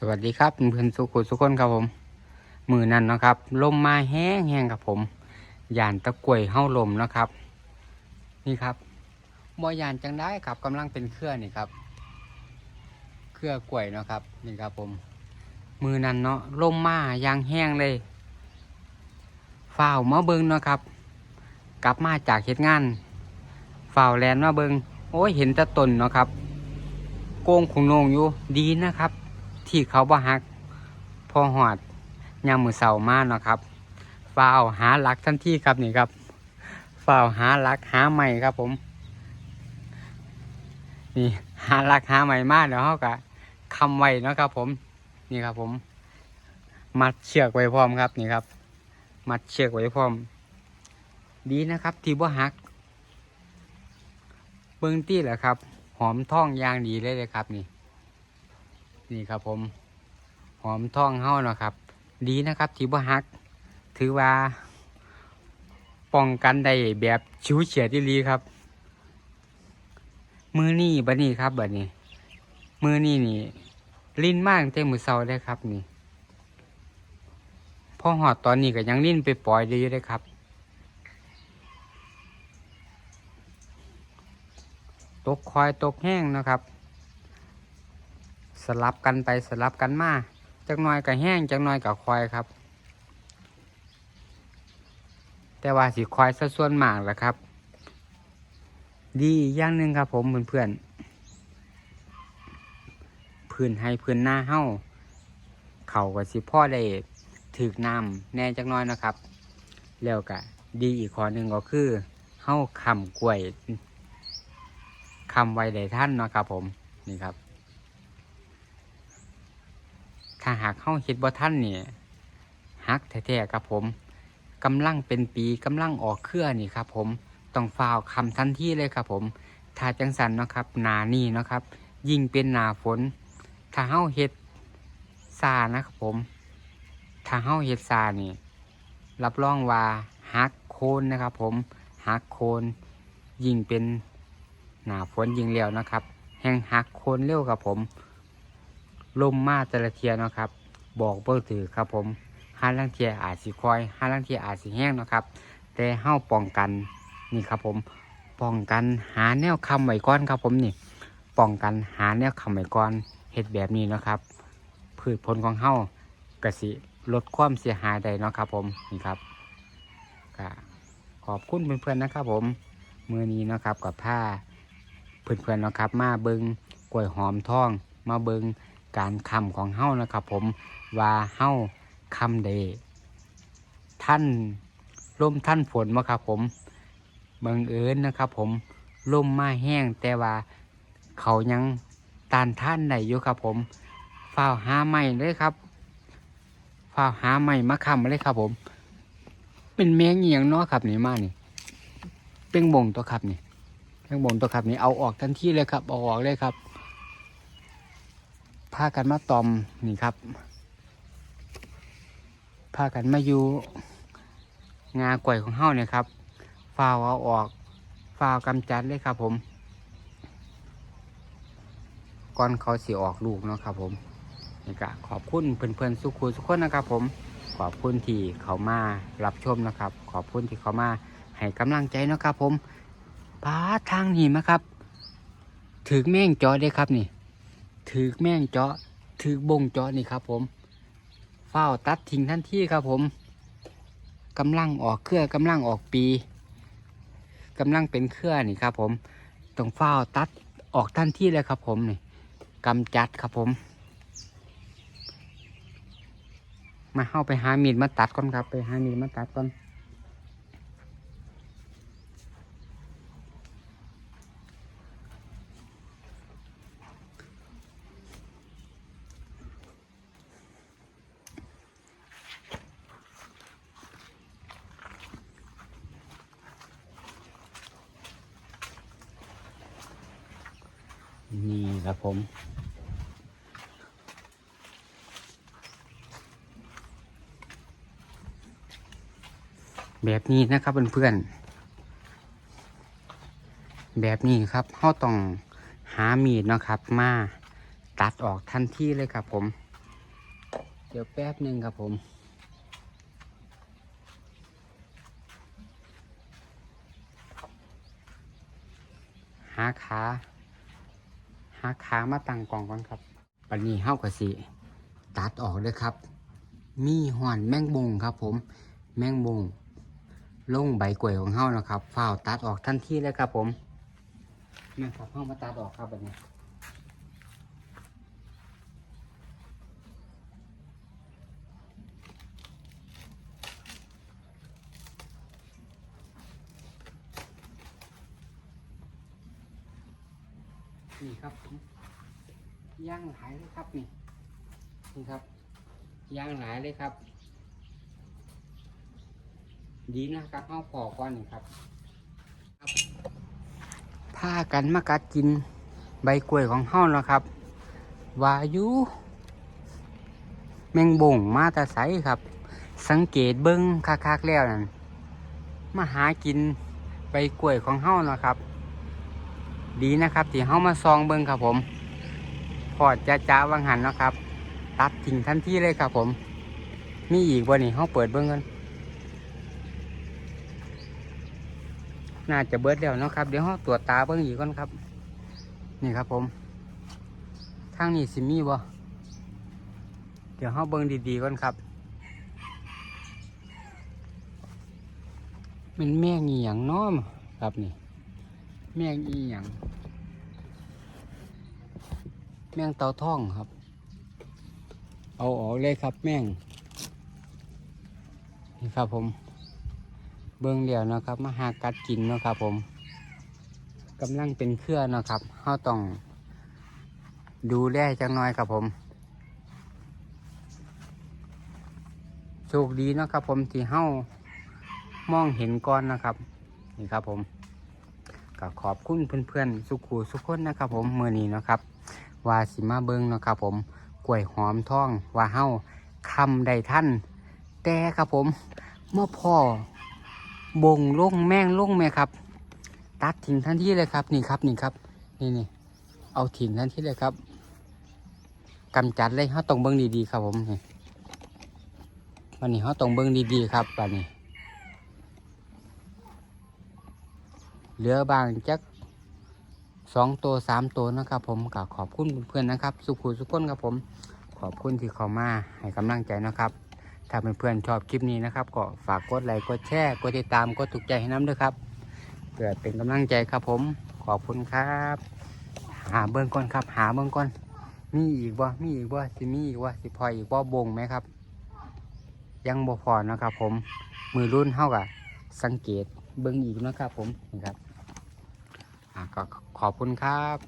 สวัสดีครับเพื่อนสุขุสุขคนครับผม มือนั้นนะครับลมมาแห้งแห้งครับผมยานตะกวยเฮ้าลมนะครับ นี่ครับบ่ยานจังได้ครับกำลังเป็นเครือนี่ครับ เครือกล้วยนะครับ นี่ครับผม มือนั้นเนาะลมมายางแห้งเลยฝ้าวมาเบิงเนาะครับ กลับมาจากเหตุงานฝ้าวแลนมาเบิงโอ้ยเห็นตะตนเนาะครับ โกงขุงนงอยู่ดีนะครับ ที่เขาบ่หักพอหอดยามมือเสามาเนาะครับฝ้าหาหลักทันทีครับนี่ครับฝ้าหาหลักหาใหม่ครับผม นี่หาหลักหาใหม่มาเดี๋ยวเขาก็คำไว้เนาะครับผมนี่ครับผม มัดเชือกไว้พร้อมครับนี่ครับ มัดเชือกไว้พร้อม ดีนะครับ ที่บ่หัก เบิ้องตี้แหละครับ หอมท่องยางดีเลยเลยครับนี่ นี่ครับผม หอมท่องเฮ้านะครับ ดีนะครับที่บ่หัก ถือว่าป้องกันได้แบบชิวเฉียดดีครับ มือนี่บัดนี้ครับบัดนี้ มือนี่นี่ลิ้นมากเต็มมือเสาได้ครับนี่พอหอดตอนนี้ก็ยังลิ้นไปปล่อยได้อยู่ได้ครับ ตกคอยตกแห้งนะครับ สลับกันไปสลับกันมาจักน่อยกับแห้งจักน่อยกับคอยครับ แต่ว่าสีคอยซะส่วนมากแหละครับ ดีอย่างหนึ่งครับ ผมเพื่อนๆพื้นให้พื้นหน้าเฮ้าเขากับสิพ่อได้ถือกน้ำแน่จักน้อยนะครับ แล้วก็ดีอีกข้อหนึ่งก็คือเฮ้าคำกล้วยคำไว้ได้ท่านนะครับผมนี่ครับ ถ้าหากเข้าคิดว่ท่านเนี่ยฮักแท้ๆครับผมกำลังเป็นปีกำลังออกเครือนี่ครับผมต้องฟาวคำทันทีเลยครับผมถ้าจังสันเนาะครับหนานี่เนาะครับ ยิ่งเป็นหนาฝน ถ้าเฮาเฮ็ดซานะครับผม ถ้าเฮาเฮ็ดซานี่ รับรองว่าฮักโคนนะครับ ผมฮักโคนยิ่งเป็นหนาฝนยิ่งเร็วนะครับ แห่งฮักโคนเร็วครับผม ลมมาแต่ละเทียเนาะครับ บอกเบอร์ถือครับผมห้าลังเทียอาจสิคอยห้าลังเทียอาจสิแห้งเนาะครับ แต่เฮ้าป้องกันนี่ครับผมป้องกันหาแนวคำไว้ก่อนครับผมนี่ป้องกันหาแนวคำไว้ก่อนเฮ็ดแบบนี้นะครับพืชผลของเฮ้ากระสิลดความเสียหายได้เนาะครับผมนี่ครับขอบคุณเพื่อนๆนะครับผมมือนี้นะครับกับผ้าเพื่อนๆนะครับ มาเบิงกล้วยหอมทอง มาเบิง การคำของเฮ้านะครับ ผมว่าเฮ้าคำเดท่านล่มท่านฝนมาครับผมบังเอิญนะครับ ผมล่มมาแห้งแต่ว่าเขายังตานท่านได้อยู่ครับ ผมฝ้าหาใหม่เลยครับฝ้าหาใหม่มาคำเลยครับ ผม เป็นแมงเงียงเนาะครับนี่มานี่เป็นบ่งตัวครับนี่เป็นบ่งตัวครับนี่เอาออกทันทีเลยครับเอาออกเลยครับ พากันมาตอมนี่ครับพากันมาอยู่งากล้วยของเฮาเนี่ยครับฟาวเอาออกฟาวกำจัดเลยครับผมก่อนเขาสิออกลูกเนาะครับผมนี่ก็ขอบคุณเพื่อนๆสุขุสุขคนนะครับ ผมขอบคุณที่เขามารับชมนะครับ ขอบคุณที่เขามาให้กำลังใจนะครับ ผมพาทางนี้มาครับ ถึงแม่งจอได้ครับนี่ ถือแม่งเจาะถือบงเจาะนี่ครับ ผมเฝ้าตัดทิ้งทันทีครับ ผมกำลังออกเครือกำลังออกปีกำลังเป็นเครือนี่ครับ ผมต้องเฝ้าตัดออกทันทีเลยครับ ผมนี่กำจัดครับผม มาเข้าไปหามีดมาตัดก่อนครับ ไปหามีดมาตัดก่อน นี่ครับผม แบบนี้นะครับเพื่อนๆแบบนี้ครับเขาต้องหามีดนะครับมาตัดออกทันทีเลยครับผม เดี๋ยวแป๊บหนึ่งครับผมหาขา หาขามาตั้งกล่องก่อนครับปันนี้เฮากะสิตัดออกเลยครับ มีห่อนแมงบงครับ ผมแมงบงลงใบกล้วยของเฮานะครับฝ้าวตัดออกทันทีเลยครับ ผมแม่ครับเฮามาตัดออกครับแบบนี้ นี่ครับย่างหลายเลยครับนี่นี่ครับย่างหลายเลยครับ ดีนะครับเอาพอก่อนนี่ครับพากันมากัดกินใบกล้วยของเฮาแล้วครับ วายุ แมงบ่งมาตาใสครับ สังเกตเบิ้งคักๆแล้วนั่นมาหากินใบกล้วยของเฮาเนาะครับ ดีนะครับ ที่เฮามาซองเบิ้งครับผมพอดจะจ้าวังหันนะครับ ตัดทิ้งทันทีเลยครับผม มีอีกวันนี้เฮาเปิดเบิ้งกันน่าจะเบิดแล้วนะครับ เดี๋ยวเฮาตรวจตาเบิ้งอีกก่อนครับ นี่ครับผมทางนี้สิมีบ่เดี๋ยวเฮาเบิ้งดีๆก่อนครับมันแม่งอีหยังน้อมครับนี่ แมงอีหยังแมงเต่าท่องครับ เอาออกเลยครับแมงนี่ครับผม เบิ้งเดียวนะครับมาหากัดกินนะครับผมกำลังเป็นเครือนะครับเฮาต้องดูแลจังน้อยครับผม โชคดีนะครับผมที่เฮามองเห็นก่อนนะครับ นี่ครับผม ก็ขอบคุณเพื่อนๆ สุขูสุขคนนะครับผมเมื่อนี้นะครับว่าสิมาเบิงนะครับผมกล้วยหอมทองว่าเฮาคำใดท่านแต่ครับผมเมื่อพ่อบงลงแม่งลงแม่ครับ ตัดทิ้งทันทีเลยครับนี่ครับนี่ครับนี่นี่เอาทิ้งทันทีเลยครับกำจัดเลยเฮาต้องเบิ้งดีๆครับผมนี่วันนี้เฮาต้องเบิ้งดีๆครับวันนี้ เหลือบางจักสองตัวสามตัวนะครับ ผมก็ขอบคุณเพื่อนๆนะครับ สุขุสุขคนครับผม ขอบคุณที่เข้ามาให้กำลังใจนะครับ ถ้าเพื่อนๆชอบคลิปนี้นะครับ ก็ฝากกดไลค์กดแชร์กดติดตามกดถูกใจให้น้ำด้วยครับเพื่อเป็นกำลังใจครับผม ขอบคุณครับ หาเบิ้งก่อนครับ หาเบิ้งก่อนมีอีกบ่มีอีกบ่สิมีอีกบ่สิพออีกบ่บงไหมครับ ยังบ่พอนะครับ ผมมือรุ่นเท่ากับสังเกตเบิ้งอีกนะครับ ผมนี่ครับ ก็ขอบคุณครับ